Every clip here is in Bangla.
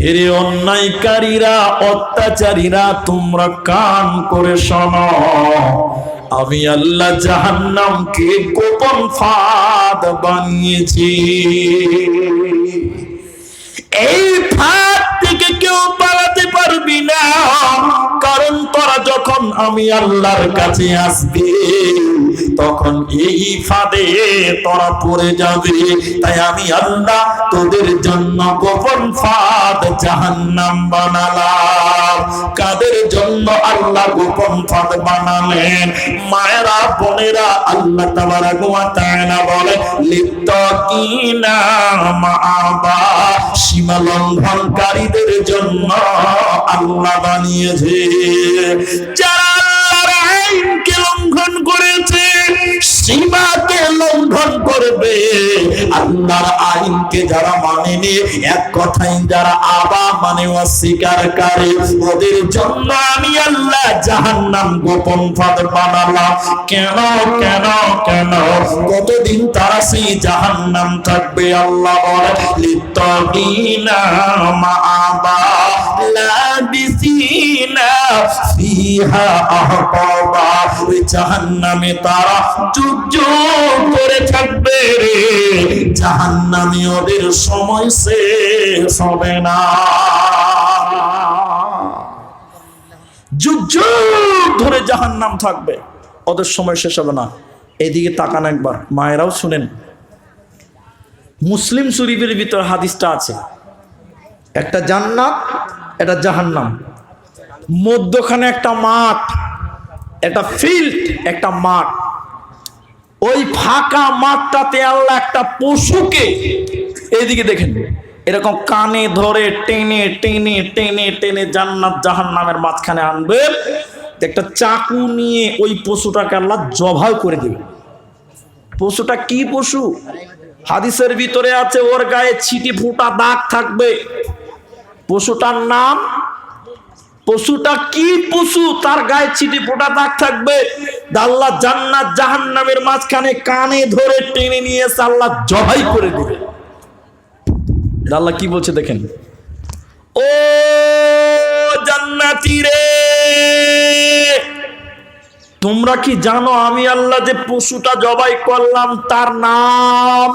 হেরে অন্যায়কারীরা, অত্যাচারীরা, তোমরা কান করে শোনো। আমি আল্লাহ জাহান্নামকে গোপন ফাঁদ বানিয়েছি। এই ফাঁদ থেকে কেউ পালাতে পারবি না, কারণ তোরা যখন আমি আল্লাহর কাছে আসবি তখন এই ফাঁদে তোরা পড়ে যাবে। তাই আমি আল্লাহ তোদের জন্য গোপন ফাঁদ জাহান্নাম বানালাম। কাদের জন্য আল্লাহ গোপন ফাঁদ বানালেন? মায়েরা, বোনেরা, আল্লাহ তাবারাক ওয়া তাআলা বলে, লিত্তাকিনা মাআবা। সীমা লঙ্ঘনকারীদের জন্য আল্লাহ বানিয়েছে। যারা করবে। আল্লাহর আইনকে যারা মানেনি, এক কথাই যারা আবা মানে অস্বীকার করে ওদের জন্য আমি আল্লাহ জাহান্নাম গোপন ফাঁদ বানালাম। কেন কেন কেন? কতদিন তারা সেই জাহান্নাম থাকবে আল্লাহ বলে মা মাআবা ওদের সময় শেষ হবে না। যুগ যুগ ধরে থাকবে, ওদের সময় শেষ হবে না। এদিকে তাকান একবার, মায়েরাও শুনেন। মুসলিম শরীফের ভিতর হাদিসটা আছে। একটা জান্নাত একটা জাহান্নাম। মধ্যখানে একটা মাঠ, একটা ফিল্ড একটা মাঠ। ওই ফাঁকা মাঠটাতে আল্লাহ একটা পশুকে এইদিকে দেখেন, এরকম কানে ধরে টেনে টেনে টেনে টেনে জান্নাত জাহান্নামের মাঝখানে আনবে। একটা চাকু নিয়ে ওই পশুটাকে আল্লাহ জবাই করে দেবে। পশুটা কি পশু? হাদিসের ভিতরে আছে, ওর গায়ে ছিটি ফুটা দাগ থাকবে। পশুটার নাম? পশুটা কি পশু? তার গায়ে ছিটি ফোটা দাগ থাকবে। আল্লাহ জান্নাত জাহান্নামের মাঝখানে কানে ধরে টেনে নিয়ে আল্লাহ জবাই করে দিবে। আল্লাহ কি বলছে দেখেন? ও জান্নাতি রে! তোমরা কি জানো আমি আল্লাহ যে পশুটা জবাই করলাম, তার নাম?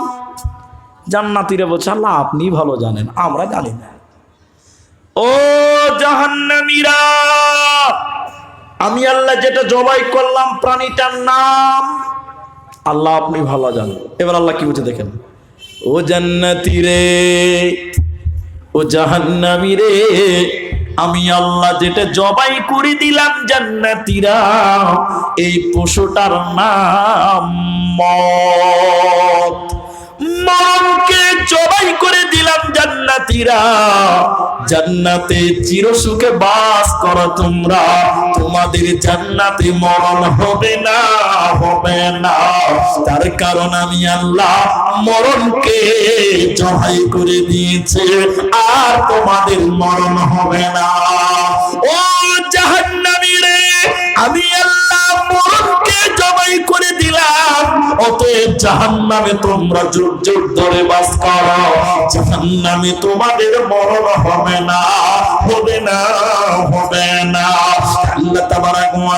জান্নাতিরে বলছে, আল্লাহ আপনি ভালো জানেন, আমরা জানি না। ও জাহান্নামীরা, আমি আল্লাহ যেটা জবাই করলাম প্রাণীটার নাম আল্লাহ আপনি ভালো জানেন। এবার আল্লাহ কি বলছে দেখেন? ও জান্নাতি রে, ও জাহান্নামী রে, আমি আল্লাহ যেটা জবাই করে দিলাম জান্নাতীরা, এই পশুটার নাম মত মরণকে জবাই করে দিলাম জান্নাতীরা। জান্নাতে চিরসুখে বাস করো তোমরা। তোমাদের জান্নাতে মরণ হবে না হবে না। তার কারণ আমি আল্লাহ মরণকে জবাই করে দিয়েছে, আর তোমাদের মরণ হবে না। ও জাহান্নামীরে আমি আল্লাহ জাহান্নামে তোমরা যুগ যুগ ধরে বাস করো। জাহান্নামে তোমাদের মরণ হবে না হবে না হবে না। আল্লাহ তাবারাক ওয়া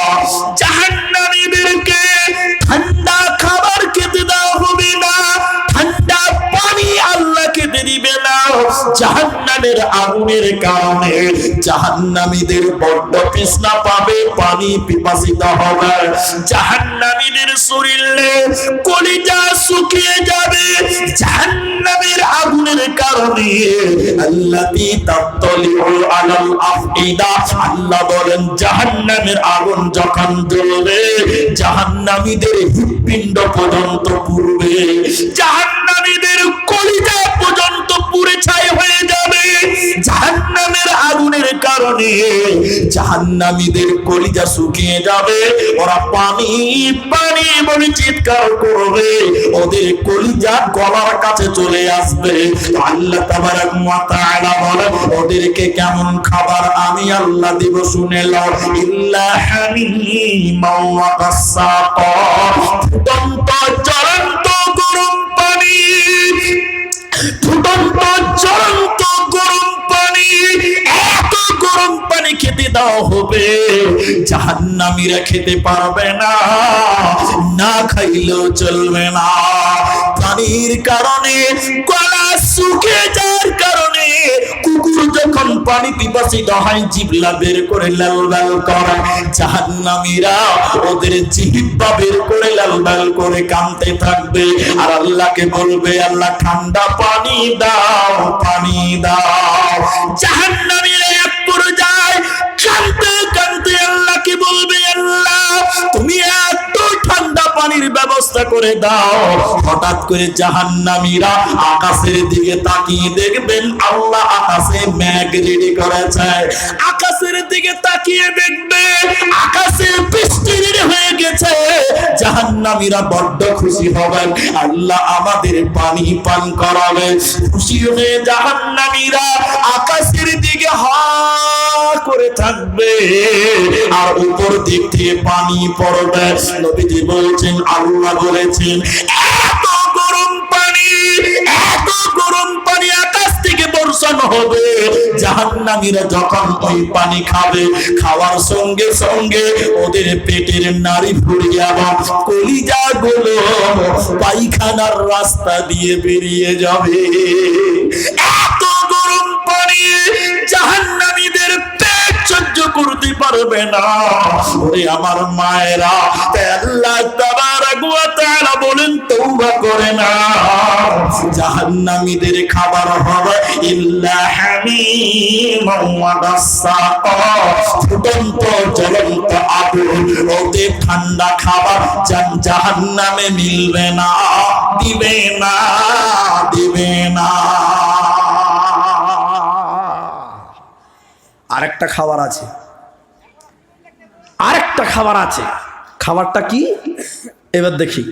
জাহান্নামীদেরকে ঠান্ডা খাবার খেতে দেওয়া হবে না। ঠান্ডা পানি আল্লাহকে দিবে না। জাহান্নামের আগুনের কারণে জাহান্নামীদের বড্ড তৃষ্ণা পাবে, পানি পিপাসিত হবে। জাহান্নামীদের শরীরে কলিজা শুকিয়ে যাবে। জাহান্নামের আগুনের কারণে আল্লাতি তাত্তলিউ আলাল আফইদা। আল্লাহ বলেন, জাহান্নামের আগুন যখন জ্বলবে, জাহান্নামীদের হৃৎপিণ্ড পর্যন্ত পুরবে জাহান্নামীদের কলিজা পর্যন্ত কারণে জাহান্নামীদের কলিজা শুকিয়ে যাবে। ওরা পানি পানি বলে চিৎকার করবে। ওদের কলিজা গলার কাছে চলে আসবে। আল্লাহ তাবারাক ওয়া তাআলা বলে ওদেরকে কেমন খাবার আমি আল্লাহ দিব শুনে লও ইল্লা জাহান্নামীরা খেতে পারবে না না খাইলেও চলবে না। পানির কারণে গলা শুকে যাওয়ার কারণে কুকুর যখন পানি পিপাসিত হয়, জিবলা বের করে লাল লাল করে। জাহান্নামীরা ওদের জিহ্বা বের করে লাল লাল করে কামতে থাকবে। আর আল্লাহকে বলবে, আল্লাহ, ঠান্ডা পানি দাও পানি দাও। জাহান্নামীরা এক পর্যায়ে কানতে কানতে আল্লাহকে বলবে আল্লাহ? তুমি এত ঠান্ডা পানির ব্যবস্থা করে দাও, হঠাৎ করে জাহান্নামীরা আকাশের দিকে তাকিয়ে দেখবেন আল্লাহ আকাশে ম্যাগ রেডি করেছে। আকাশের দিকে তাকিয়ে দেখবে আকাশে বৃষ্টি হয়ে গেছে। জাহান্নামীরা বড্ড খুশি হবেন, আল্লাহ আমাদের পানি পান করাবে খুশি হয়ে জাহান্নামীরা হা করে থাকবে। আর উপর দিক থেকে পানি পড়বে। নবীজি বলছেন, আল্লাহ বলেছেন, এত গরম পানি, এত গরম পানি আকাশ থেকে বর্ষণ হবে। জাহান্নামীরা যখন ওই পানি খাবে, খাওয়ার সঙ্গে সঙ্গে ওদের পেটের নারী ফুরিয়ে এবং কলিজা গুলো পায়খানার রাস্তা দিয়ে বেরিয়ে যাবে। এত পারবে না। ওরে আমার মায়েরা আল্লাহ বলেন করে না। জাহান্নামীদের খাবার হবে ইল্লা ফুটন্ত, জ্বলন্ত আগুন ঠান্ডা খাবার জাহান্নামে মিলবে না, দিবে না দিবে না। আরেকটা খাবার আছে। আরেকটা খাবার আছে। খাবারটা কি? এবার দেখি।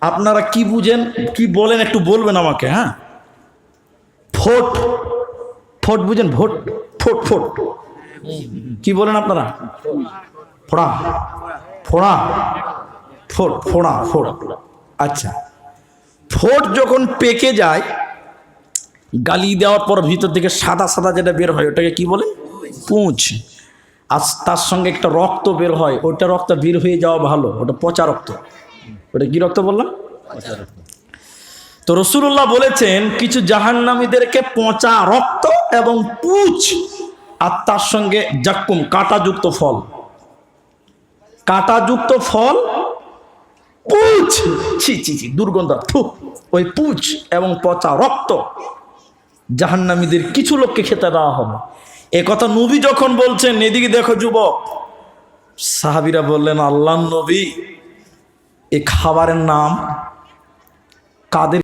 আপনারা কি বুঝেন, কি বলেন একটু বলবেন আমাকে হ্যাঁ? ফোট ফোট বুঝেন, ভোট ফোট ফোট কি বলেন আপনারা? ফোড়া। ফোড়া। ফোট ফোড়া ফোড়া। আচ্ছা। ফোট যখন পেকে যায়, গালি দেওয়ার পর ভিতর থেকে সাদা সাদা যেটা বের হয়, ওটাকে কি বলে? পুঁছ আর তার সঙ্গে একটা রক্ত বের হয় ওটা রক্ত বের হয়ে যাওয়া ভালো ওটা পচা রক্ত। ওটা কি রক্ত বললাম? তো রসুল্লাহ বলেছেন কিছু জাহান্নামীদেরকে পচা রক্ত এবং পুচ আর তার সঙ্গে জাক্কুম কাঁটাযুক্ত ফল। কাঁটাযুক্ত ফল পুঁছ ছি ছি ছি দুর্গন্ধ থু ওই পুচ এবং পচা রক্ত। জাহান্নামীদের কিছু লোককে খেতে দেওয়া হবে। এ কথা নবী যখন বলছেন, এদিকে দেখো যুবক, সাহাবিরা বললেন আল্লাহ নবী, এ খাবারের নাম কাদের